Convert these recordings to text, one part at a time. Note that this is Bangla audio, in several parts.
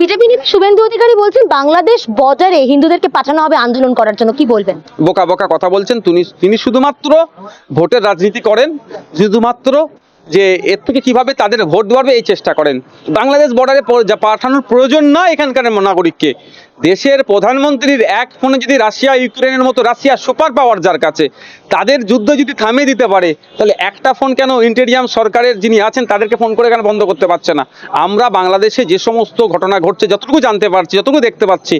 বিজেপি শুভেন্দু অধিকারী বলছেন, বাংলাদেশ বর্ডারে হিন্দুদেরকে পাঠানো হবে আন্দোলন করার জন্য। কি বলবেন? বোকা বোকা কথা বলছেন। তিনি তিনি শুধুমাত্র ভোটের রাজনীতি করেন। শুধুমাত্র যে এর থেকে কীভাবে তাদের ভোট দেওয়াবে এই চেষ্টা করেন। বাংলাদেশ বর্ডারে পাঠানোর প্রয়োজন না এখানকার নাগরিককে। দেশের প্রধানমন্ত্রীর এক ফোনে যদি রাশিয়া, ইউক্রেনের মতো রাশিয়া সুপার পাওয়ার যার কাছে, তাদের যুদ্ধ যদি থামিয়ে দিতে পারে, তাহলে একটা ফোন কেন ইন্টেরিয়াম সরকারের যিনি আছেন, তাদেরকে ফোন করে কেন বন্ধ করতে পারছে না? আমরা বাংলাদেশে যে সমস্ত ঘটনা ঘটছে, যতটুকু জানতে পারছি, যতটুকু দেখতে পাচ্ছি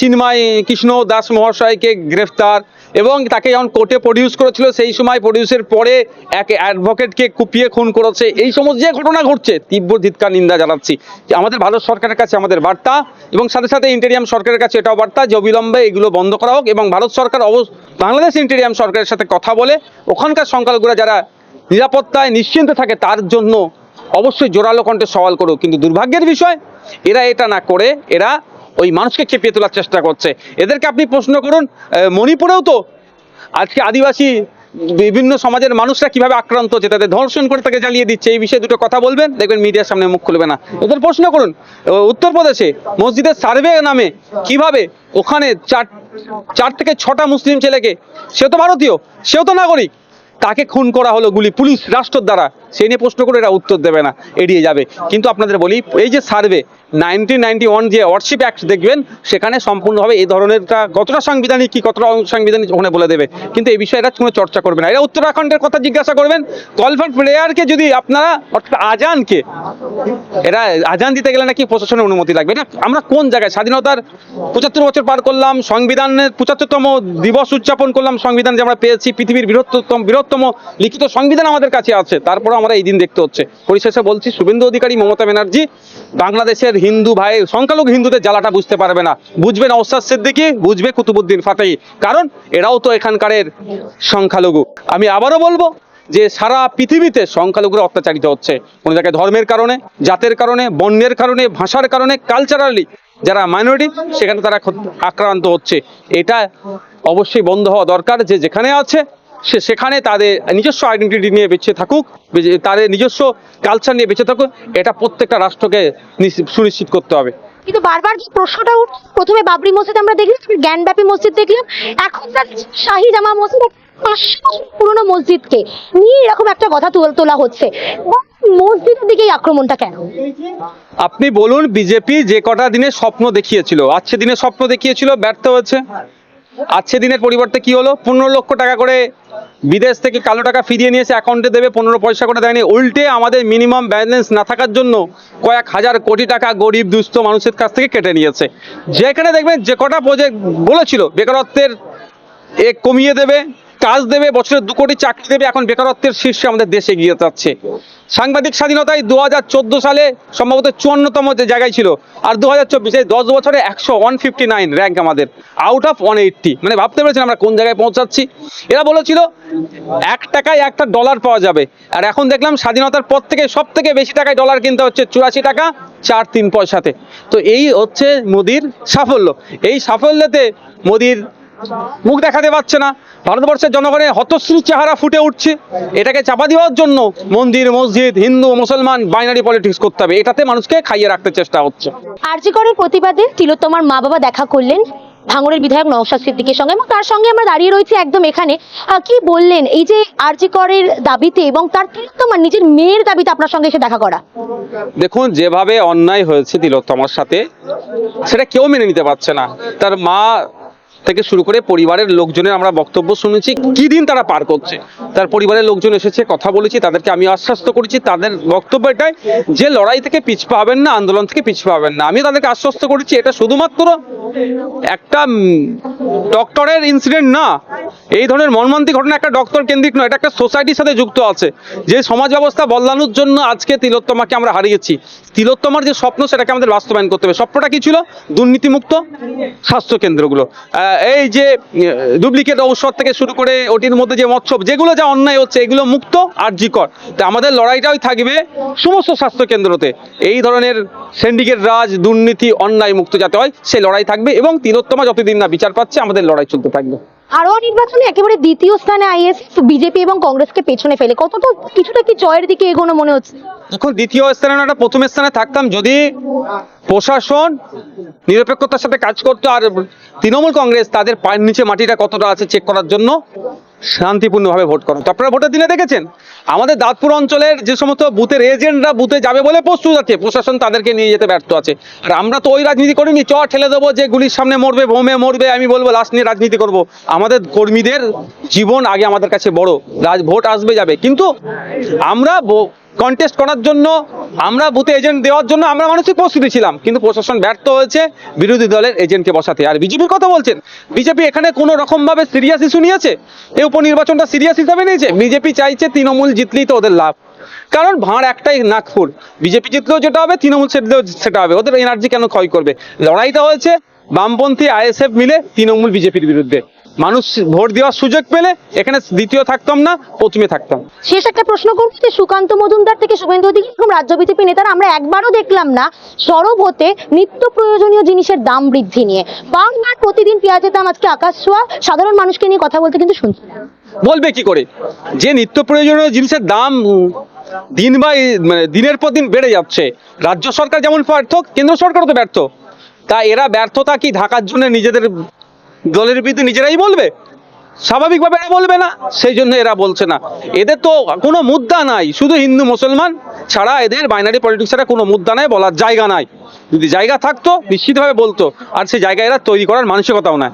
চিন্ময় কৃষ্ণ দাস মহাশয়কে গ্রেফতার এবং তাকে যখন কোর্টে প্রডিউস করেছিল, সেই সময় প্রডিউসের পরে এক অ্যাডভোকেটকে কুপিয়ে, খুন করেছে। এই সমস্ত যে ঘটনা ঘটছে, তীব্র ধিৎকার, নিন্দা জানাচ্ছি। আমাদের ভারত সরকারের কাছে আমাদের বার্তা এবং সাথে সাথে ইন্টেরিয়াম সরকারের কাছে এটাও বার্তা যে অবিলম্বে এগুলো বন্ধ করা হোক এবং ভারত সরকার অবশ্য বাংলাদেশ ইন্টেরিয়াম সরকারের সাথে কথা বলে ওখানকার সংখ্যালঘুরা যারা নিরাপত্তায় নিশ্চিন্ত থাকে, তার জন্য অবশ্যই জোরালো কণ্ঠে সওয়াল করুক। কিন্তু দুর্ভাগ্যের বিষয়, এরা এটা না করে, এরা ওই মানুষকে খেপিয়ে তোলার চেষ্টা করছে। এদেরকে আপনি প্রশ্ন করুন মণিপুরেও তো আজকে আদিবাসী বিভিন্ন সমাজের মানুষরা কীভাবে আক্রান্ত হচ্ছে, তাদের ধর্ষণ করে তাকে জ্বালিয়ে দিচ্ছে, এই বিষয়ে দুটো কথা বলবেন, দেখবেন মিডিয়ার সামনে মুখ খুলবে না। এদের প্রশ্ন করুন উত্তরপ্রদেশে মসজিদের সার্ভে নামে কীভাবে ওখানে চার চার থেকে ছটা মুসলিম ছেলেকে, সে তো ভারতীয়, সেও তো নাগরিক। তাকে খুন করা হলো গুলি? পুলিশ, রাষ্ট্র দ্বারা। সেই নিয়ে প্রশ্ন করে এরা উত্তর দেবে না, এড়িয়ে যাবে। কিন্তু আপনাদের বলি, এই যে সার্ভে নাইনটিন নাইনটি ওয়ান যে ওয়ার্শিপ অ্যাক্ট দেখবেন, সেখানে সম্পূর্ণভাবে এই ধরনেরটা কতটা সাংবিধানিক, কি কতটা অসাংবিধানিক ওখানে বলে দেবে। কিন্তু এই বিষয়ে এরা কোনো চর্চা করবে না। এরা উত্তরাখণ্ডের কথা জিজ্ঞাসা করবেন কল ফর প্লেয়ারকে যদি আপনারা, অর্থাৎ আজানকে, এরা আজান দিতে গেলে নাকি প্রশাসনের অনুমতি লাগবে? না আমরা কোন জায়গায়? স্বাধীনতার পঁচাত্তর বছর পার করলাম, সংবিধানের পঁচাত্তরতম দিবস উদযাপন করলাম, সংবিধান যে আমরা পেয়েছি, পৃথিবীর বৃহত্তম বৃহত্তম লিখিত সংবিধান আমাদের কাছে আছে। তারপরে আমরা এই দিন দেখতে হচ্ছে। পরিশেষে বলছি, শুভেন্দু অধিকারী মমতা ব্যানার্জি, বাংলাদেশের হিন্দু ভাই, সংখ্যালঘু হিন্দুদের জ্বালাটা বুঝতে পারবে না। বুঝবে নওসাদ সিদ্দিকি, বুঝবে কুতুবুদ্দিন ফাতাই কারণ এরাও তো এখানকারের সংখ্যালঘু। আমি আবারও বলব যে সারা পৃথিবীতে সংখ্যালঘুরা অত্যাচারিত হচ্ছে। কোনো জায়গায় ধর্মের কারণে, জাতের কারণে বর্ণের কারণে, ভাষার কারণে কালচারালি যারা মাইনরিটি সেখানে তারা আক্রান্ত হচ্ছে। এটা অবশ্যই বন্ধ হওয়া দরকার যে যেখানে আছে সে সেখানে তাদের নিজস্ব আইডেন্টিটি নিয়ে বেঁচে থাকুক তাদের নিজস্ব কালচার নিয়ে বেঁচে থাকুক এটা প্রত্যেকটা রাষ্ট্রকে সুনিশ্চিত করতে হবে। কিন্তু বারবার যে প্রশ্নটা উঠছে প্রথমে বাবরি মসজিদ আমরা দেখলাম জ্ঞানব্যাপী মসজিদ দেখলাম এখন শাহী জামা মসজিদ পুরনো মসজিদকে নিয়ে এরকম একটা কথা তোল- তোলা হচ্ছে। মসজিদের দিকেই আক্রমণটা কেন? আপনি বলুন বিজেপি যে কটা দিনে স্বপ্ন দেখিয়েছিল আজকে দিনে স্বপ্ন দেখিয়েছিল ব্যর্থ হয়েছে। আজকে দিনের পরিবর্তে কি হলো? পনেরো লক্ষ টাকা করে বিদেশ থেকে কালো টাকা ফিরিয়ে নিয়েছে অ্যাকাউন্টে দেবে, পনেরো পয়সা করে দেয়নি। উল্টে আমাদের মিনিমাম ব্যালেন্স না থাকার জন্য কয়েক হাজার কোটি টাকা গরিব, দুস্থ মানুষের কাছ থেকে কেটে নিয়েছে। যেখানে দেখবেন যে কটা প্রজেক্ট বলেছিল, বেকারত্বের এ কমিয়ে দেবে কাজ দেবে, বছরে দু কোটি চাকরি দেবে, এখন বেকারত্বের শীর্ষে আমাদের দেশে এগিয়ে যাচ্ছে। সাংবাদিক স্বাধীনতায় দু হাজার চোদ্দ সালে সম্ভবত চুয়ান্নতম যে জায়গায় ছিল, আর দু হাজার চব্বিশে দশ বছরে একশো ওয়ান ফিফটি নাইন র্যাঙ্ক আমাদের আউট অফ ওয়ান এইট্টি মানে ভাবতে পেরেছেন আমরা কোন জায়গায় পৌঁছাচ্ছি? এরা বলেছিল, এক টাকায় একটা ডলার পাওয়া যাবে। আর এখন দেখলাম স্বাধীনতার পর থেকে সব থেকে বেশি টাকায় ডলার কিনতে হচ্ছে চুরাশি টাকা, চার তিন পয়সাতে। তো এই হচ্ছে মোদির সাফল্য। এই সাফল্যতে মোদির মুখ দেখাতে পারছে না। ভারতবর্ষের জনগণের হতশ্রী চেহারা ফুটে উঠছে। এটাকে চাপা দেওয়ার জন্য মন্দির মসজিদ হিন্দু মুসলমান বাইনারি পলিটিক্স করতে হবে। এটাতে মানুষকে খাইয়ে রাখতে চেষ্টা হচ্ছে। আরজিকরের প্রতিবাদে তিলোত্তমার মা বাবা দেখা করলেন ভাঙড়ের বিধায়ক নওশাদ সিদ্দিকের সঙ্গে। এবং তার সঙ্গে আমরা দাঁড়িয়ে রয়েছি একদম এখানে। কি বললেন? এই যে আরজিকরের দাবিতে এবং তার তিলোত্তমার নিজের মেয়ের দাবিতে আপনার সঙ্গে এসে দেখা করা। দেখুন যেভাবে অন্যায় হয়েছে তিলোত্তমার সাথে সেটা কেউ মেনে নিতে পারছে না। তার মা থেকে শুরু করে পরিবারের লোকজনের আমরা বক্তব্য শুনেছি, কি দিন তারা পার করছে। তার পরিবারের লোকজন এসেছে, কথা বলেছি, তাদেরকে আমি আশ্বস্ত করেছি, তাদের বক্তব্য এটাই যে লড়াই থেকে পিছপা পাবেন না, আন্দোলন থেকে পিছপা হবেন না। আমি তাদেরকে আশ্বস্ত করেছি, এটা শুধুমাত্র একটা ডক্টরের ইনসিডেন্ট না এই ধরনের মর্মান্তিক ঘটনা একটা ডক্টর কেন্দ্রিক নয়, এটা একটা সোসাইটির সাথে যুক্ত আছে। যে সমাজ ব্যবস্থা বদলানোর জন্য আজকে তিলোত্তমাকে আমরা হারিয়েছি। তিলোত্তমার যে স্বপ্ন, সেটাকে আমাদের বাস্তবায়ন করতে হবে। স্বপ্নটা কি ছিল? দুর্নীতিমুক্ত স্বাস্থ্য কেন্দ্রগুলো এই যে ডুপ্লিকেট ঔষধ থেকে শুরু করে ওটির মধ্যে যে মৎস্য, যেগুলো যা অন্যায় হচ্ছে, এগুলো মুক্ত আর্যিকর তা আমাদের লড়াইটাই থাকবে সমস্ত স্বাস্থ্য কেন্দ্রতে এই ধরনের সিন্ডিকেট রাজ, দুর্নীতি অন্যায় মুক্ত যাতে হয়, সেই লড়াই থাকবে এবং তিলোত্তমা যতদিন না বিচার পাচ্ছে, আমাদের লড়াই চলতে থাকবে। হারোয়া নির্বাচনে একেবারে দ্বিতীয় স্থানে আইএস বিজেপি এবং কংগ্রেসকে পেছনে ফেলে। কতটা, কিছুটা কি জয়ের দিকে এগোনো মনে হচ্ছে? এখন দ্বিতীয় স্থানে একটা প্রথম স্থানে থাকতাম যদি প্রশাসন নিরপেক্ষতার সাথে কাজ করতো আর তৃণমূল কংগ্রেস তাদের পায়ের নিচে মাটিটা কতটা আছে চেক করার জন্য শান্তিপূর্ণভাবে ভোট করেন তো আপনারা ভোটের দিনে দেখেছেন, আমাদের দাঁতপুর অঞ্চলের যে সমস্ত বুথের এজেন্টরা বুথে যাবে বলে প্রস্তুত আছে, প্রশাসন তাদেরকে নিয়ে যেতে ব্যর্থ আছে। আর আমরা তো ওই রাজনীতি করিনি, চ, ঠেলে দেবো, যে গুলির সামনে মরবে, বোমে মরবে, আমি বলব, লাশ নিয়ে রাজনীতি করব। আমাদের কর্মীদের জীবন আগে আমাদের কাছে বড়, রাজ, ভোট আসবে যাবে। কিন্তু আমরা কন্টেস্ট করার জন্য আমরা বুথে এজেন্ট দেওয়ার জন্য আমরা মানসিক প্রস্তুতি ছিলাম, কিন্তু প্রশাসন ব্যর্থ হয়েছে, বিরোধী দলের এজেন্টকে বসাতে। আর বিজেপির কথা বলছেন, বিজেপি এখানে কোনো রকম ভাবে সিরিয়াস ইস্যু নিয়েছে? এই উপনির্বাচনটা সিরিয়াস হিসাবে নিয়েছে? বিজেপি চাইছে তৃণমূল জিতলেই তো ওদের লাভ। কারণ ভাঁড় একটাই নাগপুর বিজেপি জিতলেও যেটা হবে, তৃণমূল জিতলেও সেটা হবে। ওদের এনার্জি কেন ক্ষয় করবে? লড়াইটা হয়েছে, বামপন্থী আইএসএফ মিলে তৃণমূল বিজেপির বিরুদ্ধে। মানুষ ভোট দেওয়ার সুযোগ পেলে এখানে দ্বিতীয় থাকতাম না প্রথমে থাকতাম। শেষ একটা প্রশ্ন করব যে সুকান্ত মজুমদার থেকে শুভেন্দু অধিকারী এরকম রাজ্য বিজেপি নেতারা আমরা একবারও দেখলাম না সরব হতে নিত্য প্রয়োজনীয় জিনিসের দাম বৃদ্ধি নিয়ে। বারবার প্রতিদিন পেঁয়াজের দাম আজকে আকাশ ছোঁয়া। সাধারণ মানুষকে নিয়ে কথা বলতে কিন্তু শুনছি না। বলবে কি করে? যে নিত্য প্রয়োজনীয় জিনিসের দাম দিন বাই মানে দিনের পর দিন বেড়ে যাচ্ছে। রাজ্য সরকার যেমন ব্যর্থ কেন্দ্র সরকারও তো ব্যর্থ। তা এরা ব্যর্থতা কি ঢাকার জন্য নিজেদের দলের বিরুদ্ধে নিজেরাই বলবে? স্বাভাবিকভাবে এরা বলবে না সেই জন্য এরা বলছে না। এদের তো কোনো মুদ্রা নাই, শুধু হিন্দু মুসলমান ছাড়া এদের বাইনারি পলিটিক্স ছাড়া কোনো মুদ্রা নাই, বলার জায়গা নাই। যদি জায়গা থাকতো, নিশ্চিতভাবে বলতো, আর সেই জায়গা এরা তৈরি করার মানসিকতাও নাই।